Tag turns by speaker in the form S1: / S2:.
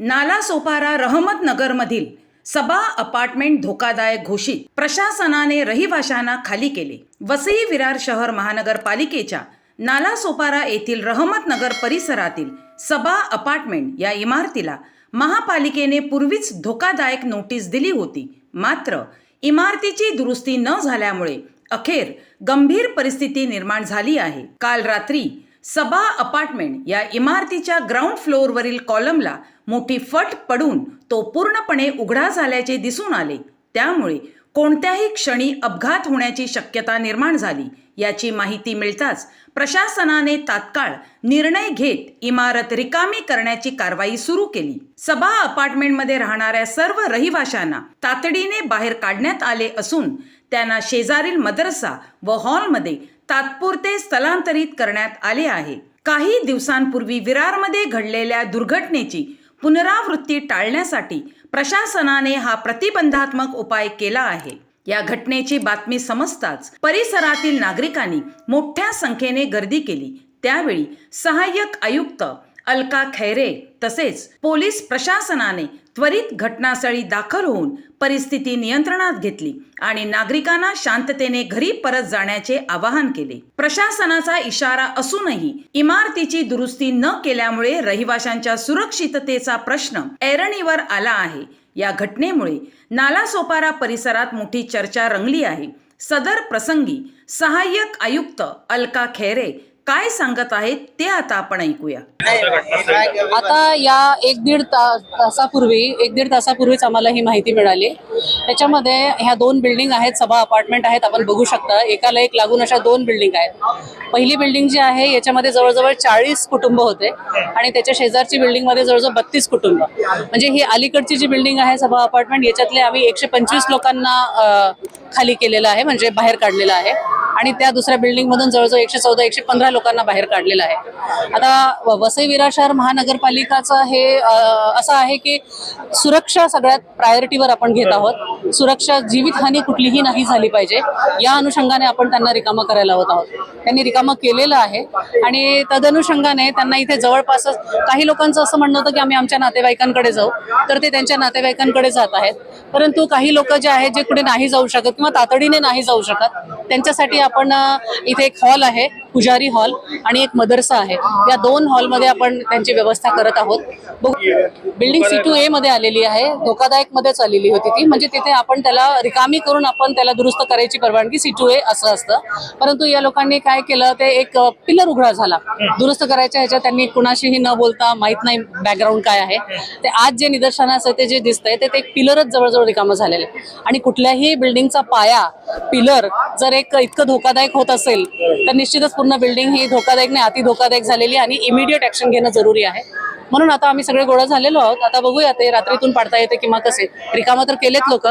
S1: नालासोपारा रहमतनगरमधील सबा apartment धोकादायक घोषित. प्रशासनाने रहिवाशांना खाली केले. वसई विरार शहर महानगरपालिकेच्या नालासोपारा येथील रहमतनगर परिसरातील सबा अपार्टमेंट या इमारतीला महापालिकेने पूर्वीच धोकादायक नोटीस दिली होती. मात्र इमारतीची दुरुस्ती न झाल्यामुळे अखेर गंभीर परिस्थिती निर्माण झाली आहे. काल रात्री सभा अपार्टमेंट या इमारतीच्या ग्राउंड फ्लोअरवरील कॉलमला मोठी फट पडून तो पूर्णपणे उघडा झाल्याचे दिसून आले. त्यामुळे कोणत्याही क्षणी अपघात होण्याची शक्यता निर्माण झाली याची माहिती मिळताच प्रशासनाने तात्काळ निर्णय घेत इमारत रिकामी करण्याची कारवाई सुरू केली. सभा अपार्टमेंटमध्ये राहणाऱ्या सर्व रहिवाशांना तातडीने बाहेर काढण्यात आले असून त्यांना शेजारील मदरसा व हॉलमध्ये तात्पुरते स्थलांतरित करण्यात आले आहे. काही दिवसांपूर्वी विरारमध्ये घडलेल्या दुर्घटनेची पुनरावृत्ती टाळण्यासाठी प्रशासनाने हा प्रतिबंधात्मक उपाय केला आहे. या घटनेची बातमी समजताच परिसरातील नागरिकांनी मोठ्या संख्येने गर्दी केली. त्यावेळी सहाय्यक आयुक्त अलका खैरे तसेच पोलीस प्रशासनाने त्वरित घटनास्थळी दाखल होऊन परिस्थिती नियंत्रणात घेतली आणि नागरिकांना शांततेने घरी परत जाण्याचे आवाहन केले. प्रशासनाचा इशारा असूनही इमारतीची दुरुस्ती न केल्यामुळे रहिवाशांच्या सुरक्षिततेचा प्रश्न ऐरणीवर आला आहे. या घटनेमुळे नालासोपारा परिसरात मोठी चर्चा रंगली आहे. सदर प्रसंगी सहाय्यक आयुक्त अलका खैरे काय सांगत आहेत ते आता आपण ऐकूया.
S2: आता या एक दीड ता तासापूर्वी एक दीड तासापूर्वीच आम्हाला ही माहिती मिळाली. त्याच्यामध्ये ह्या दोन बिल्डिंग आहेत सभा अपार्टमेंट आहेत आपण बघू शकता. एकाला एक लागून अशा दोन बिल्डिंग आहेत. पहिली बिल्डिंग जी आहे याच्यामध्ये जवळजवळ चाळीस कुटुंब होते आणि त्याच्या शेजारची बिल्डिंगमध्ये जवळजवळ बत्तीस कुटुंब. म्हणजे ही अलीकडची जी बिल्डिंग आहे सभा अपार्टमेंट याच्यातले आम्ही एकशे पंचवीस लोकांना खाली केलेलं आहे म्हणजे बाहेर काढलेलं आहे. आणि त्या दुसऱ्या बिल्डिंगमधून जवळजवळ एकशे चौदा एकशे पंधरा लोकांना बाहेर काढलेलं आहे. आता वसई विरा शहर महानगरपालिकाचं हे असं आहे की सुरक्षा सगळ्यात प्रायोरिटीवर आपण घेत आहोत. सुरक्षा जीवितहानी कुठलीही नाही झाली पाहिजे. या अनुषंगाने आपण त्यांना रिकामं करायला होत आहोत. त्यांनी रिकामं केलेलं आहे आणि तदनुषंगाने त्यांना इथे जवळपासच काही लोकांचं असं म्हणणं होतं की आम्ही आमच्या नातेवाईकांकडे जाऊ. तर ते त्यांच्या नातेवाईकांकडे जात आहेत. परंतु काही लोक जे आहेत जे कुठे नाही जाऊ शकत किंवा तातडीने नाही जाऊ शकत त्यांच्यासाठी आपण इथे एक हॉल आहे पुजारी हॉल आणि एक मदरसा आहे. या दोन हॉलमध्ये आपण त्यांची व्यवस्था करत आहोत. बिल्डिंग सी टू ए मध्ये आलेली आहे धोकादायक मध्येच आलेली होती ती. म्हणजे तिथे आपण त्याला रिकामी करून आपण त्याला दुरुस्त करायची परवानगी सी टू ए असं असतं. परंतु या लोकांनी काय केलं ते एक पिलर उघडा झाला. दुरुस्त करायच्या ह्याच्यात त्यांनी कुणाशीही न बोलता माहीत नाही बॅकग्राऊंड काय आहे. ते आज जे निदर्शनास आहे ते जे दिसतंय ते ते एक पिलरच जवळजवळ रिकामं झालेलं आहे. आणि कुठल्याही बिल्डिंगचा पाया पिलर जर धोकादायक इतकं धोकादायक होत असेल तर निश्चितच पूर्ण बिल्डिंग ही धोकादायक नाही अति धोकादायक झालेली आणि इमिडिएट ऍक्शन घेणं जरुरी आहे. म्हणून आता आम्ही सगळे गोळा झालेलो आहोत. आता बघूया ते रात्रीतून पाडता येते किंवा कसे. रिकामा तर केलेत लोक.